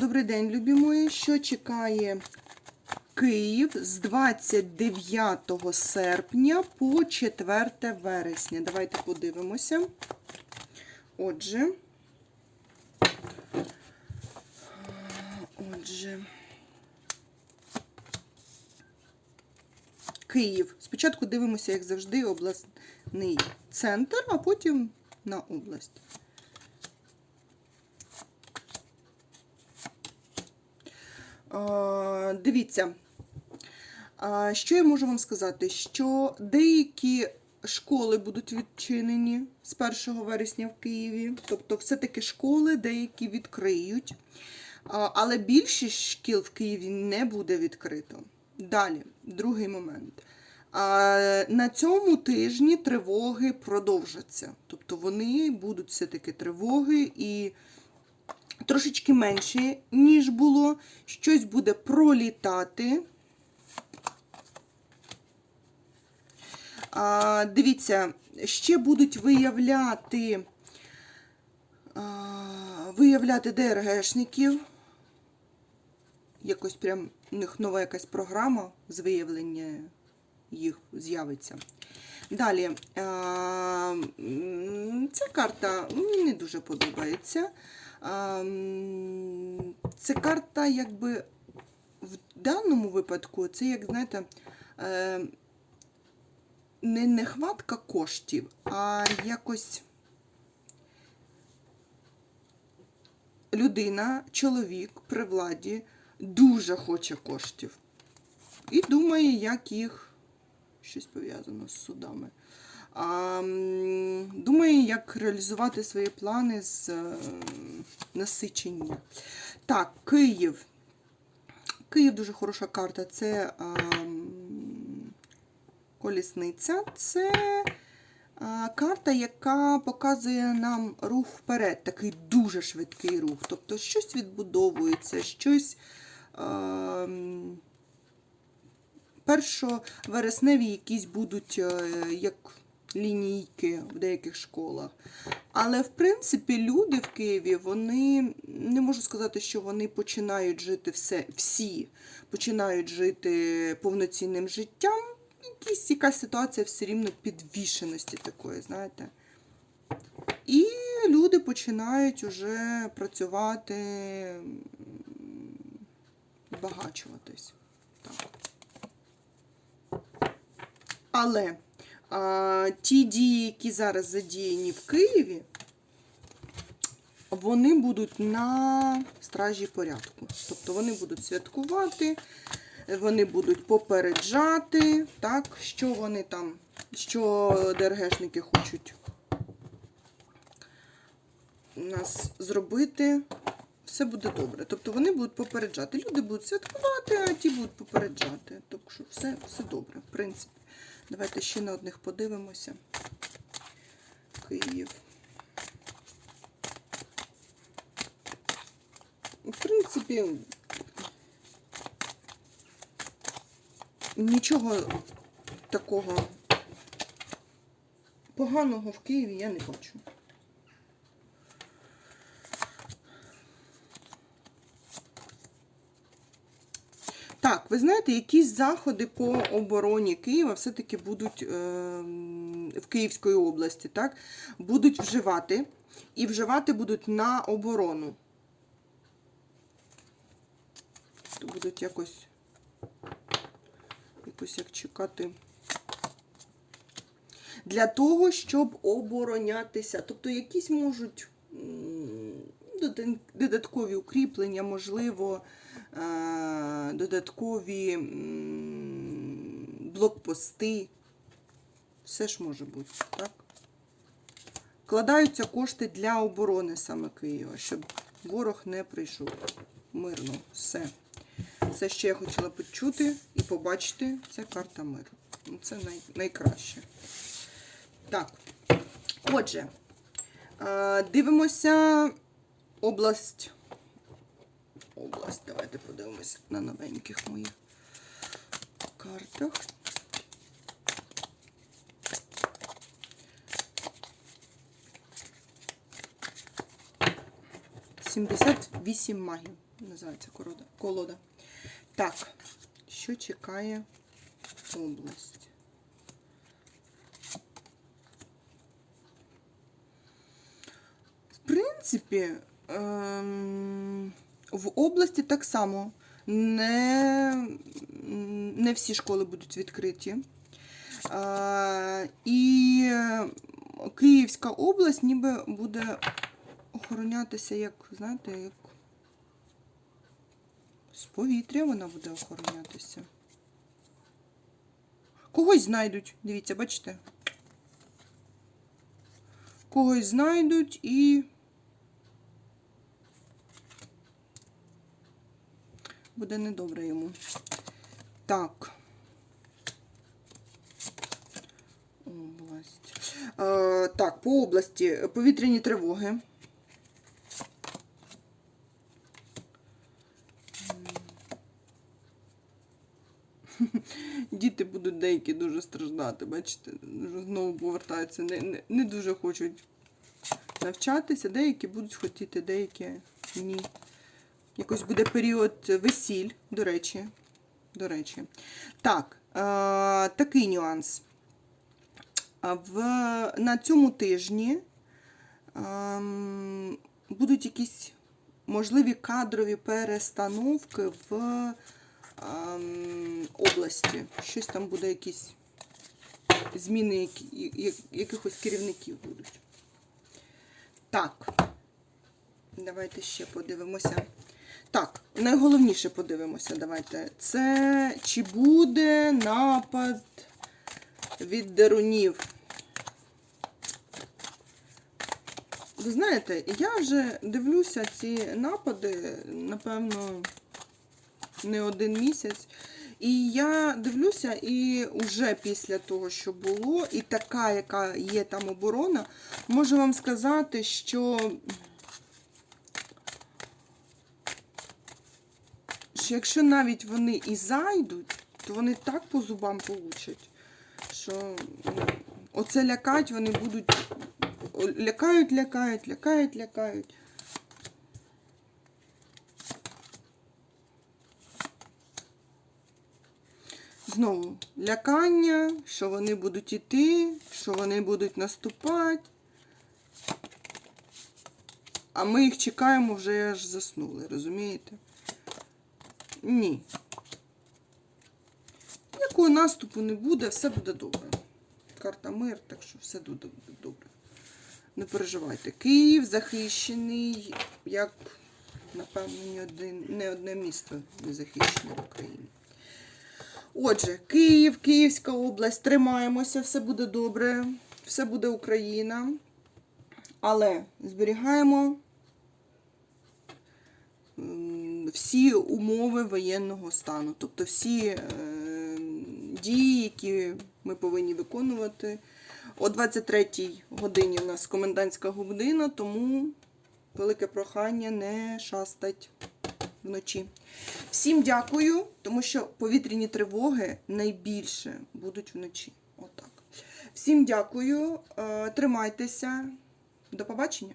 Добрий день, любі мої. Що чекає Київ з 29 серпня по 4 вересня? Давайте подивимося. Отже. Отже. Київ. Спочатку дивимося, як завжди, обласний центр, а потім на область. Дивіться, що я можу вам сказати? Що деякі школи будуть відчинені з 1 вересня в Києві. Тобто, все-таки школи деякі відкриють. Але більшість шкіл в Києві не буде відкрито. Далі, другий момент. На цьому тижні тривоги продовжаться. Тобто вони будуть все-таки тривоги і трошечки менше, ніж було. Щось буде пролітати. А, Дивіться, ще будуть виявляти, а, виявляти ДРГшників. Якось прям у них нова якась програма з виявлення їх з'явиться. Далі, ця карта мені не дуже подобається. Це карта, якби в даному випадку, це, як знаєте, е, не нехватка коштів, а якось людина, чоловік при владі дуже хоче коштів. І думає, як їх щось пов'язано з судами. М, як реалізувати свої плани з е, насичення. Так, Київ. Київ дуже хороша карта. Це а, колісниця. Це а, карта, яка показує нам рух вперед, такий дуже швидкий рух. Тобто щось відбудовується, щось. Першовересневі якісь будуть е, як лінійки в деяких школах. Але, в принципі, люди в Києві, вони не можу сказати, що вони починають жити все, всі починають жити повноцінним життям. Якісь, якась ситуація все рівно підвішеності такої, знаєте. І люди починають уже працювати, збагачуватись. Так. Але ті дії, які зараз задіяні в Києві, вони будуть на стражі порядку. Тобто вони будуть святкувати, вони будуть попереджати, так, що вони там, що ДРГшники хочуть нас зробити. Все буде добре. Тобто вони будуть попереджати. Люди будуть святкувати, а ті будуть попереджати. Так що все, все добре, в принципі. Давайте ще на одних подивимося. Київ. В принципі, нічого такого поганого в Києві я не бачу. Так, ви знаєте, якісь заходи по обороні Києва все-таки будуть е, в Київської області, так? Будуть вживати. І вживати будуть на оборону. То будуть якось, якось як чекати. Для того, щоб оборонятися. Тобто якісь можуть додаткові укріплення, можливо, додаткові блокпости. Все ж може бути, так? Вкладаються кошти для оборони саме Києва, щоб ворог не прийшов. Мирно. Все. Все, що я хотіла почути і побачити, це карта миру. Ну, Це най, найкраще. Так. Отже, е, дивимося область. Область. Давайте подивимося на новеньких моїх картах. Сімдесят вісім магів. називається колода. Так, що чекає область? В принципі, ем, в області так само не, не всі школи будуть відкриті. Е, і Київська область ніби буде охоронятися, як, знаєте, як з повітря вона буде охоронятися. Когось знайдуть, дивіться, бачите? Когось знайдуть і. Буде недобре йому. Так. Область. Е, так, по області повітряні тривоги. Діти будуть деякі дуже страждати, бачите, знову повертаються, не, не, не дуже хочуть навчатися, деякі будуть хотіти, деякі ні. Якось буде період весіль, до речі. До речі. Так, е, такий нюанс. В, на цьому тижні ем, будуть якісь можливі кадрові перестановки в ем, області. Щось там буде якісь зміни які, якихось керівників будуть. Так, давайте ще подивимося. Так, найголовніше подивимося, давайте. Це чи буде напад від дерунів? Ви знаєте, я вже дивлюся ці напади, напевно, не один місяць. І я дивлюся, і вже після того, що було, і така, яка є там оборона, можу вам сказати, що, що якщо навіть вони і зайдуть, то вони так по зубам получать, що ну, оце лякать вони будуть. Лякають, лякають, лякають, лякають. Знову лякання, що вони будуть іти, що вони будуть наступати. А ми їх чекаємо, вже аж заснули, розумієте? Ні. Ніякого наступу не буде, все буде добре. Карта мир, так що все буде добре. Не переживайте. Київ захищений, як, напевно, ні один, не одне місто не захищене в Україні. Отже, Київ, Київська область, тримаємося, все буде добре, все буде Україна. Але зберігаємо всі умови воєнного стану, тобто всі е, дії, які ми повинні виконувати. О 23-й годині у нас комендантська година, тому велике прохання не шастать вночі. Всім дякую, тому що повітряні тривоги найбільше будуть вночі. Отак. Всім дякую, е, тримайтеся. До побачення.